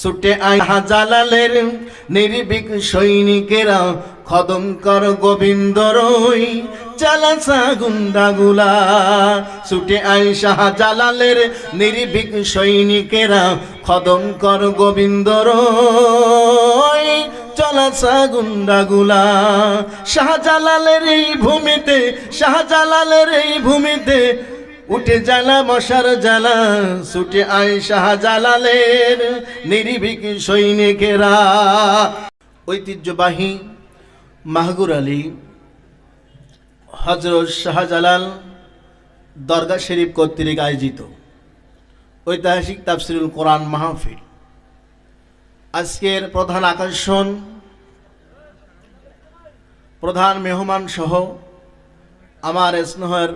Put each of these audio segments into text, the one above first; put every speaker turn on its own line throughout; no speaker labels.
ছুটে আয় হাজালালের নির্বিক সৈনিকেরা, খদম কর গোবিন্দরই চালাসা গুন্ডাগুলা ছুটে আয় শাহজালালের নির্বিক সৈনিকেরা, খদম কর গোবিন্দরই চলাসা গুন্ডাগুলা শাহজালালের এই ভূমিতে, শাহজালালের এই ভূমিতে উঠে জ্বালা, মশার জ্বালা, ছুটে আয় শাহজালালের নিরিবিক সৈনিকেরা। ঐতিহ্যবাহী মাহগুর আলী হজরত শাহজালাল দরগা শরীফ কর্তৃক আয়োজিত ঐতিহাসিক তাফসিরুল কোরআন মাহফিল। আজকের প্রধান আকর্ষণ, প্রধান মেহমান সহ আমার স্নেহের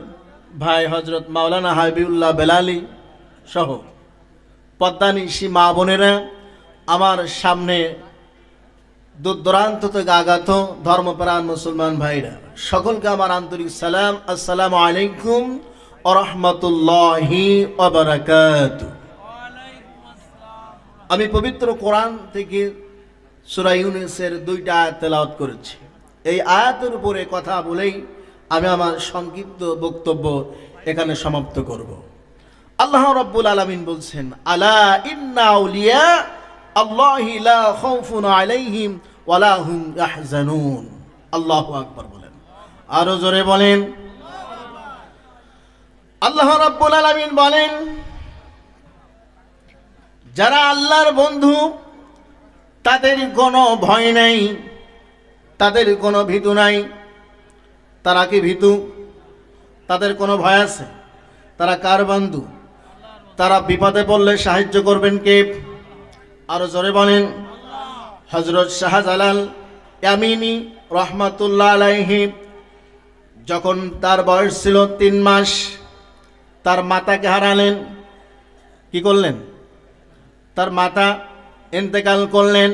ভাই হজরত মাওলানা হাবিবুল্লাহ বেলালি সহ পদ্মানিশি মা বোনেরা আমার সামনে দূর থেকে আগত ধর্মপ্রাণ মুসলমান ভাইরা। সকলকে আমার আন্তরিক সালাম, আসসালামু আলাইকুম আরহামতুল্লাহি অবরাকাত আমি পবিত্র কোরআন থেকে সুরা ইউনিসের দুইটা আয়াত তেলাওয়াত করেছি। এই আয়াতের উপরে কথা বলেই আমি আমার সংক্ষিপ্ত বক্তব্য এখানে সমাপ্ত করব। আল্লাহ রব্বুল আলামিন বলছেন, আলা খাউফুন আলাইহিম আকবার বলেন। আরও জোরে বলেন। আল্লাহ রব্বুল আলামিন বলেন, যারা আল্লাহর বন্ধু, তাদের কোনো ভয় নাই, তাদের কোনো ভীতু নাই তারা কি ভীতু? তাদের কোনো ভয় আছে? তারা কার বন্ধু? তারা বিপদে পড়লে সাহায্য করবেন কে? আরও জোরে বলেন হজরত শাহজালাল ইয়ামিনী রহমাতুল্লাহ আলাইহি যখন তার বয়স ছিল তিন মাস, তার মাতাকে হারালেন। কি করলেন? তার মাতা ইন্তেকাল করলেন।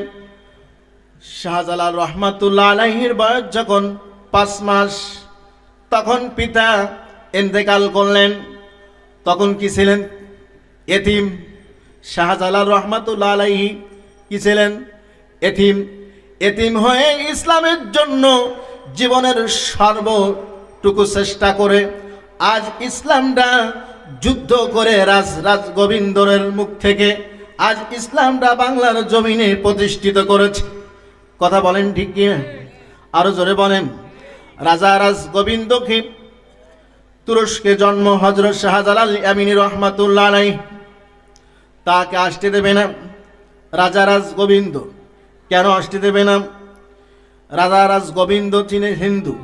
শাহজালাল রহমাতুল্লাহ আলাইহির বয়স যখন পাঁচ মাস তখন পিতা ইন্তেকাল করলেন। তখন কি ছিলেন? এতিম শাহজালাল রহমাতুল্লাহ আলাইহি কি ছিলেন? এতিম। এতিম হয়ে ইসলামের জন্য জীবনের সর্বটুকু চেষ্টা করে, আজ ইসলামটা যুদ্ধ করে রাজ রাজ গোবিন্দরের মুখ থেকে, আজ ইসলামটা বাংলার জমিনে প্রতিষ্ঠিত করেছে। কথা বলেন ঠিক কি আরও জোরে বলেন। রাজা রাজ গোবিন্দকে তুরস্কে জন্ম হজরত শাহজালাল আমিনী রহমাতুল্লাহ আলাই তাকে আসতে দেবে না রাজা রাজ গোবিন্দ কেন আসতে দেবে না? রাজা রাজ গোবিন্দ তিনি হিন্দু,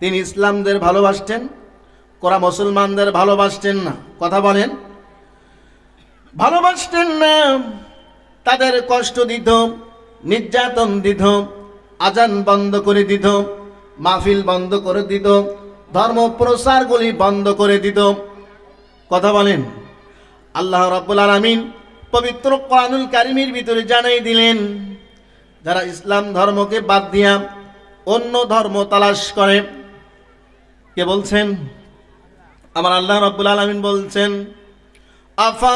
তিনি ইসলামদের ভালোবাসতেন, কোরা মুসলমানদের ভালোবাসতেন না। কথা বলেন। ভালোবাসতেন না, তাদের কষ্ট দিত, নির্যাতন দিত, আজান বন্ধ করে দিত। মাহফিল বন্ধ করে দিত, ধর্ম প্রসারগুলি বন্ধ করে দিত। কথা বলেন। আল্লাহ রব্বুল আলমিন পবিত্র কানুল কারিমির ভিতরে জানাই দিলেন, যারা ইসলাম ধর্মকে বাদ দিয়া অন্য ধর্ম তালাশ করে, কে বলছেন? আমার আল্লাহ রব্বুল আলমিন বলছেন, আফা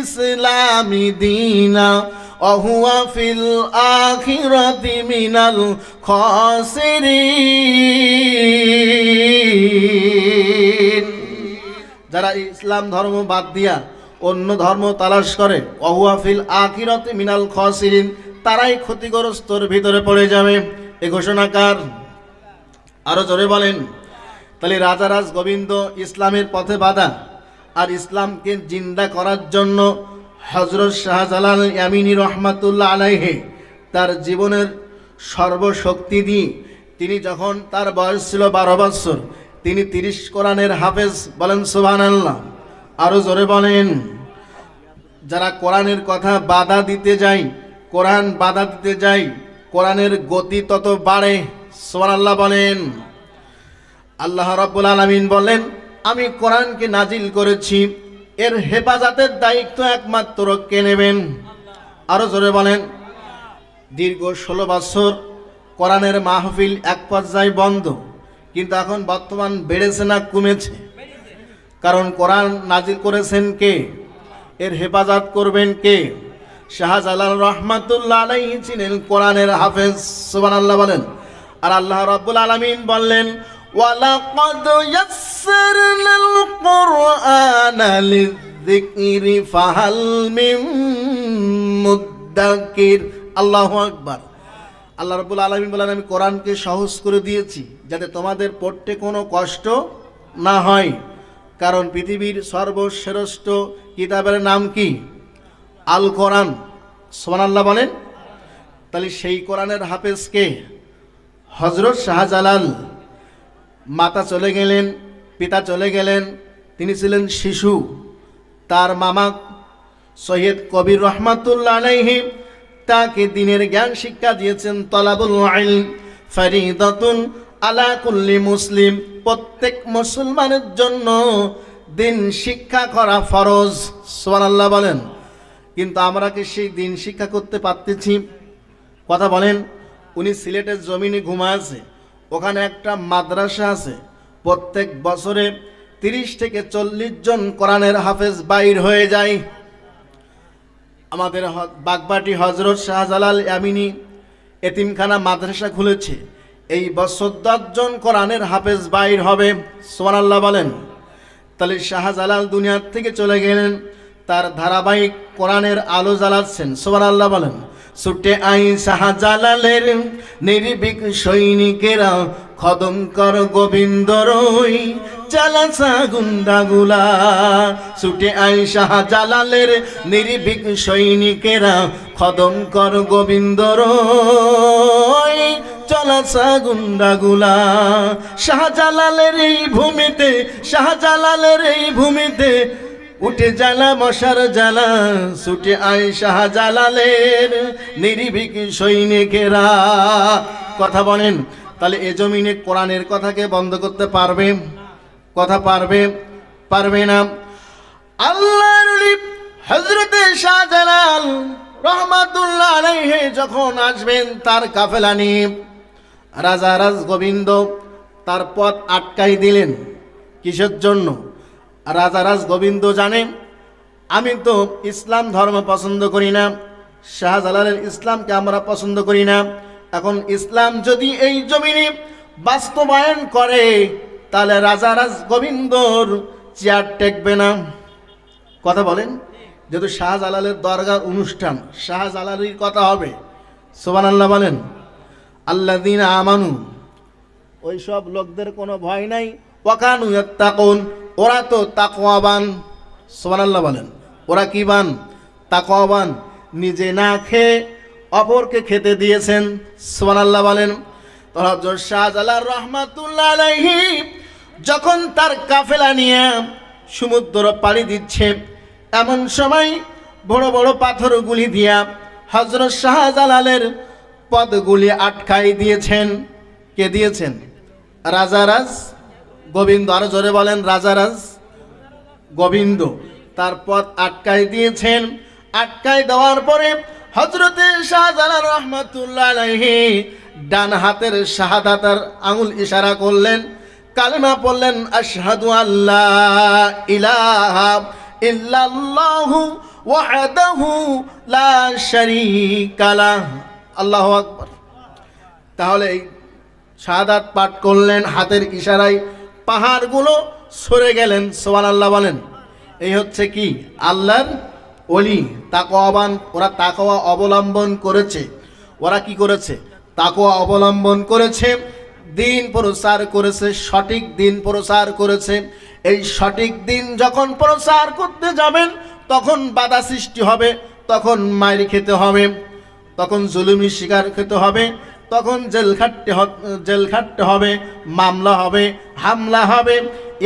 ইসলামী দিনা وهو في الآخرة من الخاسرين যারা ইসলাম ধর্ম বাদ দিয়া অন্য ধর্ম তালাশ করে অহুয়াফিল আখিরতে মিনাল খসিরিন তারাই ক্ষতিগ্রস্তর ভিতরে পড়ে যাবে এ ঘোষণাকার আরো জোরে বলেন তাহলে রাজারাজ গোবিন্দ ইসলামের পথে বাধা আর ইসলামকে জিন্দা করার জন্য হজরত শাহজালাল ইয়ামিনী রহমাতুল্লাহ আলাইহে তার জীবনের সর্বশক্তি দিয়ে তিনি যখন তার বয়স ছিল বারো বৎসর তিনি তিরিশ কোরআনের হাফেজ বলেন সুবান আল্লাহ আরও জোরে বলেন, যারা কোরআনের কথা বাধা দিতে যায়, কোরআন বাধা দিতে যায়, কোরআনের গতি তত বাড়ে সোমান আল্লাহ বলেন। আল্লাহ রাব্বুল আলামিন বলেন, আমি কোরআনকে নাজিল করেছি এর হেফাজতের দায়িত্ব একমাত্র কে নেবেন? আরও জোরে বলেন। দীর্ঘ ষোলো বছর কোরআনের মাহফিল এক পর্যায়ে বন্ধ, কিন্তু এখন বর্তমান বেড়েছে না কমেছে? কারণ কোরআন নাজিল করেছেন কে? এর হেফাজত করবেন কে? শাহজালাল রহমাতুল্লাহ আলাইহি ছিলেন কোরআনের হাফেজ, সুবহানাল্লাহ বলেন। আর আল্লাহ রাব্বুল আলামিন বললেন ওয়ালাকাদ কুরআনা লিযিকরি ফাহাল মিন মুদ্দাকির। আল্লাহু আকবার। আল্লাহ রাব্বুল আলামিন বলেন, আমি কোরআনকে সহজ করে দিয়েছি যাতে তোমাদের পড়তে কোনো কষ্ট না হয়। কারণ পৃথিবীর সর্বশ্রেষ্ঠ কিতাবের নাম কি? আল কোরআন। সোমানাল্লাহ বলেন, তাহলে সেই কোরআনের হাফেজকে হজরত শাহজালাল। মাতা চলে গেলেন, পিতা চলে গেলেন তিনি ছিলেন শিশু, তার মামা সৈয়দ কবির রহমাতুল্লাহ আলাইহি তাকে দিনের জ্ঞান শিক্ষা দিয়েছেন, তলাবুল ইলম ফরিদাতুন আলা কুল্লি মুসলিম। প্রত্যেক মুসলমানের জন্য দিন শিক্ষা করা ফরজ, সুবহানাল্লাহ বলেন। কিন্তু আমরা কি সেই দিন শিক্ষা করতে পারতেছি? কথা বলেন, উনি সিলেটের জমিনে ঘুমা আছে, ওখানে একটা মাদ্রাসা আছে। প্রত্যেক বছরে তিরিশ থেকে চল্লিশ জন কোরআনের হাফেজ বাইর হয়ে যায়। আমাদের বাগবাটি হজরত শাহজালাল আমিনী এতিমখানা মাদ্রাসা খুলেছে। এই বছর দশজন কোরআনের হাফেজ বাইর হবে। সোমানাল্লাহ বলেন। তাহলে শাহজালাল দুনিয়ার থেকে চলে গেলেন, তার ধারাবাহিক কোরআনের আলো জ্বালাচ্ছেন। সোমান আল্লাহ বলেন, ছুটে আই শাহজালালের নির্বিক সৈনিকেরা খদম কর গোবিন্দ চালাসা গুন্ডাগুলা। ছুটে আই শাহজালালের নির্বিক সৈনিকেরা খদম কর গোবিন্দ রই চলাসা গুন্ডাগুলা শাহজালালের এই ভূমিতে শাহজালালের এই ভূমিতে উঠে জ্বালা মশার জ্বালা। ছুটে আয় শাহজালালের নিরিবিক সৈনিকেরা, কথা বলেন, তাহলে এ জমিনে কোরআনের কথাকে বন্ধ করতে পারবে? কথা পারবে পারবে না। আল্লাহর হজরতে শাহজালাল রহমাতুল্লাহ আলাইহি যখন আসবেন তার কাফেলা নিয়ে, রাজা রাজ গোবিন্দ তার পথ আটকাই দিলেন কিসের জন্য? রাজা রাজ গোবিন্দ জানে, আমি তো ইসলাম ধর্ম পছন্দ করি না, শাহজালালের ইসলামকে আমরা পছন্দ করি না। এখন ইসলাম যদি এই জমিনে বাস্তবায়ন করে তাহলে রাজা রাজ গোবিন্দর চেয়ার টেকবে না। কথা বলেন? যেহেতু শাহজালালের দরগার অনুষ্ঠান, শাহজালালির কথা হবে। সোবান আল্লাহ বলেন আল্লাহ দিন আমানু। ওই সব লোকদের কোনো ভয় নাই। ওয়াকানু তাকুন ওরা তো তাকওয়াবান। সোবান আল্লাহ বলেন, ওরা কি বান? তাকওয়াবান। নিজে না খেয়ে অপরকে খেতে দিয়েছেন। সোবান আল্লাহ বলেন তো হযরত শাহজালাল রহমাতুল্লাহ যখন তার কাফেলা নিয়ে সমুদ্র পাড়ি দিচ্ছে, এমন সময় বড় বড় পাথরগুলি দিয়া হজরত শাহজালালের পদগুলি আটকাই দিয়েছেন। কে দিয়েছেন? রাজারাজ গোবিন্দ। আরও জোরে বলেন রাজারাজ গোবিন্দ। তার পথ আটকাই দিয়েছেন। আটকাই দেওয়ার পরে হজরতে শাহজালাল রহমতুল্লাহ ডান হাতের শাহাদাতার আঙুল ইশারা করলেন। কালেমা পড়লেন, আশহাদু আল্লাহ ইলাহা ইল্লাল্লাহু ওয়াহদাহু লা শারীকা লাহ। আল্লাহু আকবার। তাহলে এই শাহাদাত পাঠ করলেন, হাতের ইশারায় পাহাড়গুলো সরে গেলেন সোয়ান আল্লাহ বলেন। এই হচ্ছে কি? আল্লাহর অলি তাকওয়াবান, ওরা তাকওয়া অবলম্বন করেছে। ওরা কি করেছে? তাকওয়া অবলম্বন করেছে। দিন প্রচার করেছে, সঠিক দিন প্রচার করেছে। এই সঠিক দিন যখন প্রচার করতে যাবেন, তখন বাধা সৃষ্টি হবে, তখন মায়ের খেতে হবে, তখন জুলুমি শিকার খেতে হবে, তখন জেল খাটতে জেল খাটতে হবে, মামলা হবে, হামলা হবে।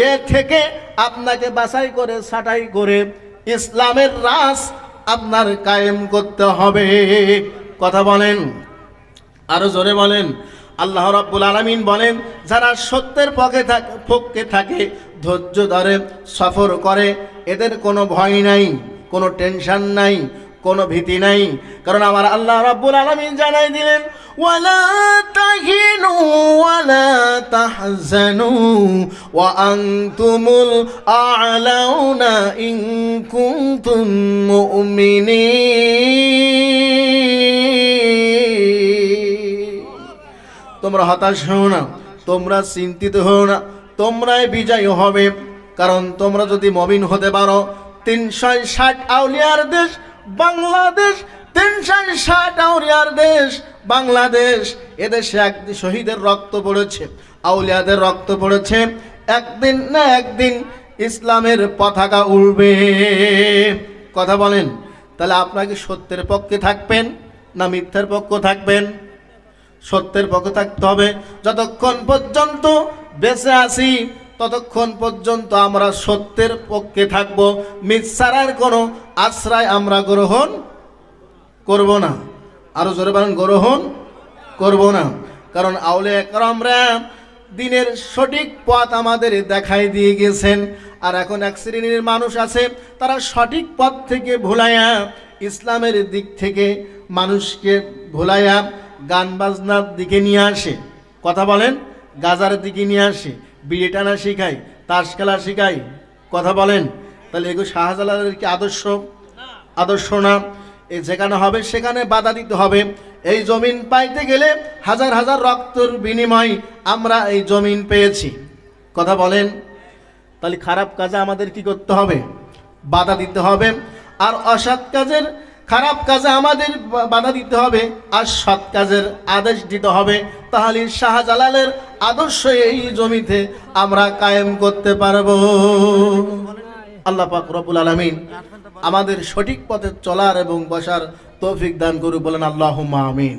এ থেকে আপনাকে বাছাই করে, ছাটাই করে ইসলামের রাস আপনার কায়েম করতে হবে। কথা বলেন, আরও জোরে বলেন। আল্লাহ রাব্বুল আলামিন বলেন, যারা সত্যের পক্ষে থাকে পক্ষে থাকে, ধৈর্য ধরে সফর করে, এদের কোনো ভয় নাই, কোনো টেনশন নাই, কোনো ভীতি নাই। কারণ আমার আল্লাহ রাব্বুল আলামিন জানাই দিলেন, ওয়ালা তাহিনু ওয়ালা তাহজানু, ওয়া আনতুমুল আ'লাউনা ইন কুনতুম মুমিনিন। তোমরা হতাশ হও না, তোমরা চিন্তিত হও না, তোমরাই বিজয়ী হবে। কারণ তোমরা যদি মবিন হতে পারো তিনশো ষাট আউলিয়ার দেশ বাংলাদেশ তিনশো ষাট আউলিয়ার দেশ বাংলাদেশ। এদেশে একদিন শহীদের রক্ত পড়েছে, আউলিয়াদের রক্ত পড়েছে। একদিন না একদিন ইসলামের পতাকা উড়বে। কথা বলেন, তাহলে আপনাকে সত্যের পক্ষে থাকবেন না মিথ্যার পক্ষ থাকবেন? সত্যের পক্ষে থাকতে হবে। যতক্ষণ পর্যন্ত বেঁচে আছি, ততক্ষণ পর্যন্ত আমরা সত্যের পক্ষে থাকব। মিথ্যার কোনো আশ্রয় আমরা গ্রহণ করব না। আরও জোরে বলেন, গ্রহণ করব না। কারণ আউলে একরমরা দিনের সঠিক পথ আমাদের দেখাই দিয়ে গেছেন। আর এখন এক শ্রেণির মানুষ আছে, তারা সঠিক পথ থেকে ভুলাইয়া ইসলামের দিক থেকে মানুষকে ভুলাইয়া গান বাজনার দিকে নিয়ে আসে। কথা বলেন, গাজার দিকে নিয়ে আসে। বিড়ি টানা শিখায়, তাস খেলা শিখায়। কথা বলেন, তাহলে এগুলো শাহজালালের কি আদর্শ? আদর্শ না। যেখানে হবে, সেখানে বাধা দিতে হবে। এই জমিন পাইতে গেলে হাজার হাজার রক্তর বিনিময় আমরা এই জমিন পেয়েছি। কথা বলেন, তাহলে খারাপ কাজে আমাদের কি করতে হবে? বাধা দিতে হবে। আর অসৎ কাজের খারাপ কাজে আমাদের বাধা দিতে হবে, আর সৎ কাজের আদেশ দিতে হবে। তাহলে শাহজালালের আদর্শ এই জমিতে আমরা কায়েম করতে পারব। আল্লাহ পাক আলমিন আলামিন আমাদের সঠিক পথে চলার এবং বসার তৌফিক দান করু বলেন আল্লাহ আমিন।